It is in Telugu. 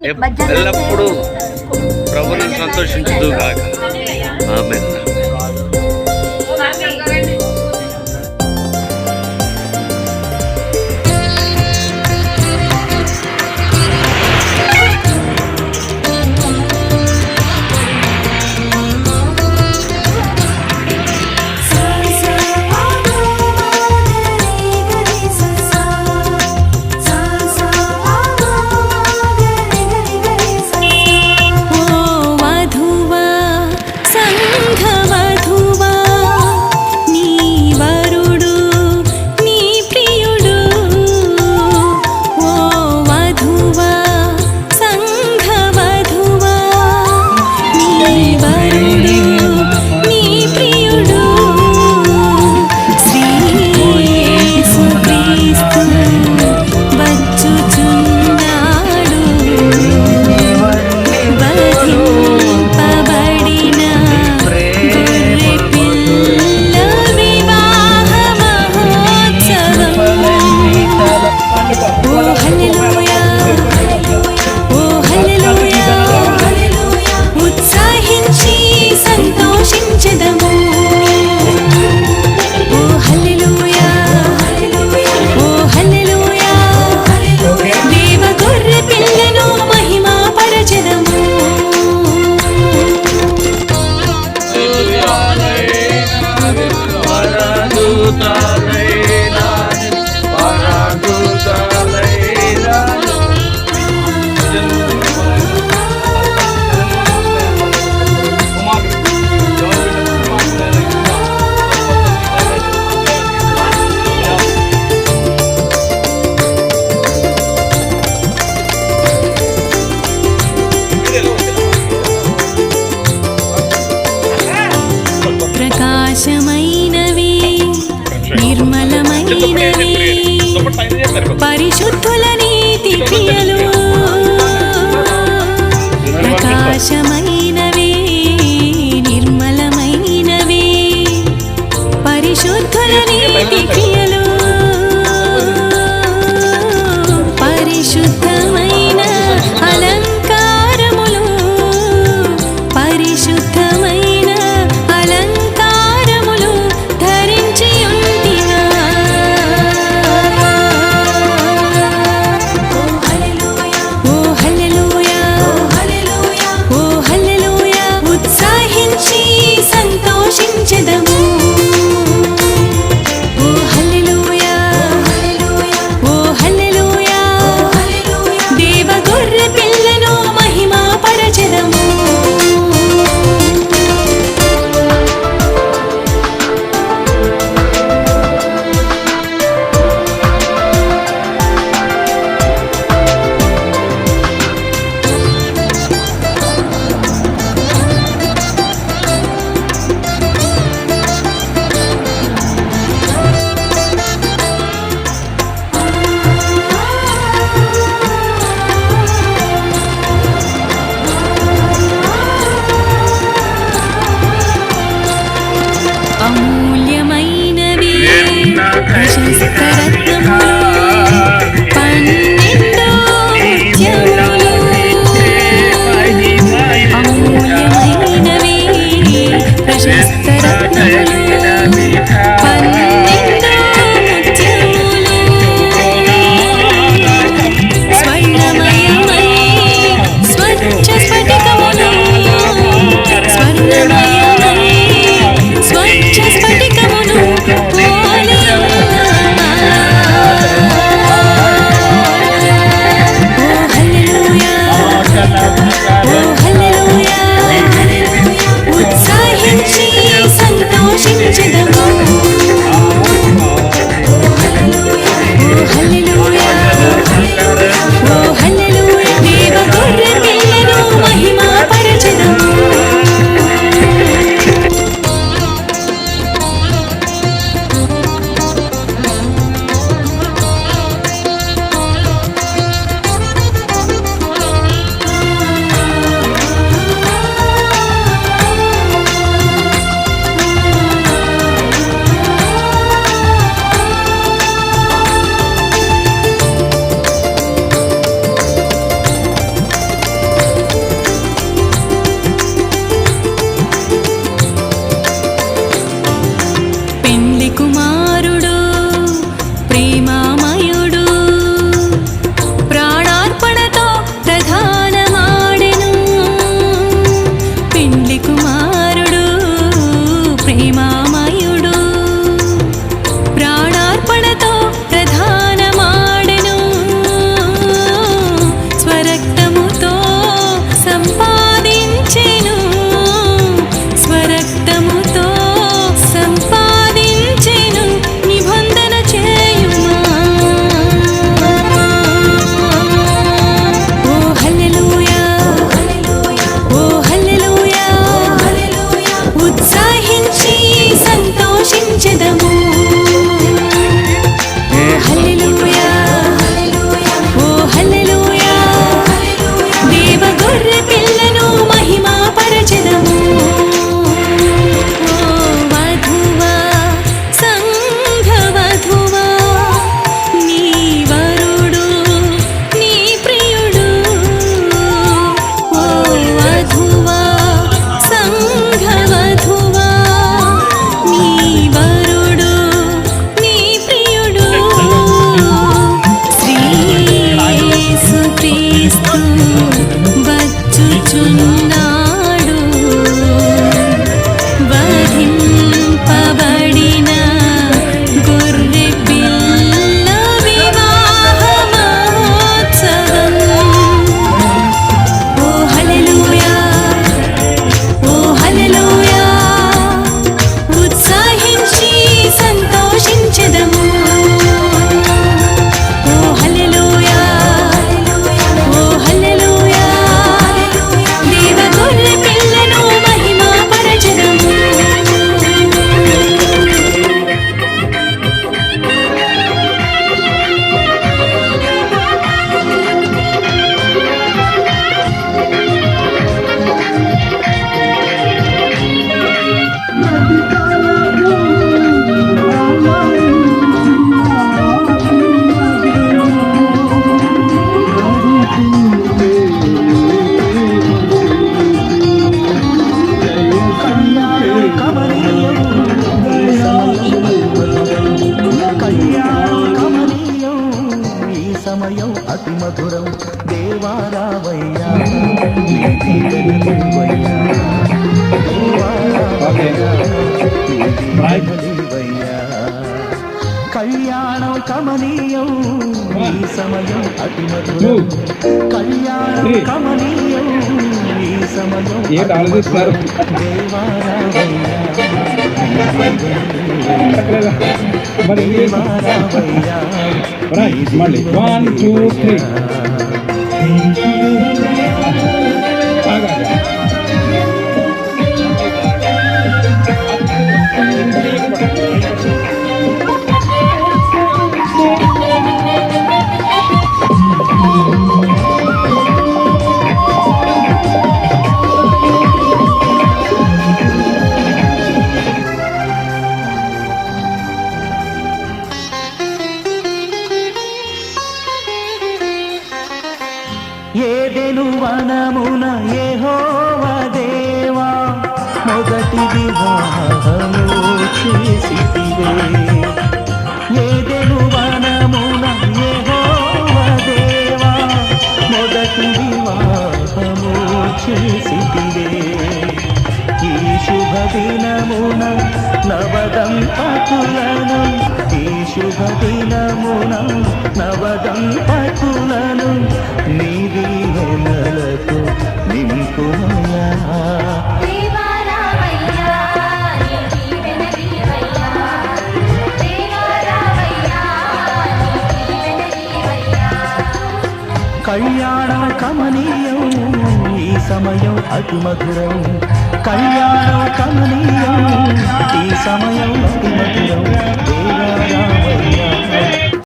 ఎల్లప్పుడూ ప్రభుని సంతోషించుదు గాక. ఆమె Hallelujah. నిర్మలమైన పరిశుద్ధులని దీవెనలివయ్యా కళ్యాణం కమనీయం ఈ సమయం అతి మధురం కళ్యాణం కమనీయం ఈ సమయం మళ్ళీ. వన్ టూ త్రీ వనమున దేవా మొదటి వివాహము చేసివే ఏదెను వనమున యెహోవ మొదటి వివాహము చేసితివే. ఈ శుభ దినమున నవదంపతులను ఈ శుభ దినమున నవదంపతులను నీ దీవెనలతో నింపుమయా దేవా కమనీయం ఈ సమయం అతి మధురం కళ్యాణం కమనీయం ఈ సమయం అతి మధురం దేవారామయ్య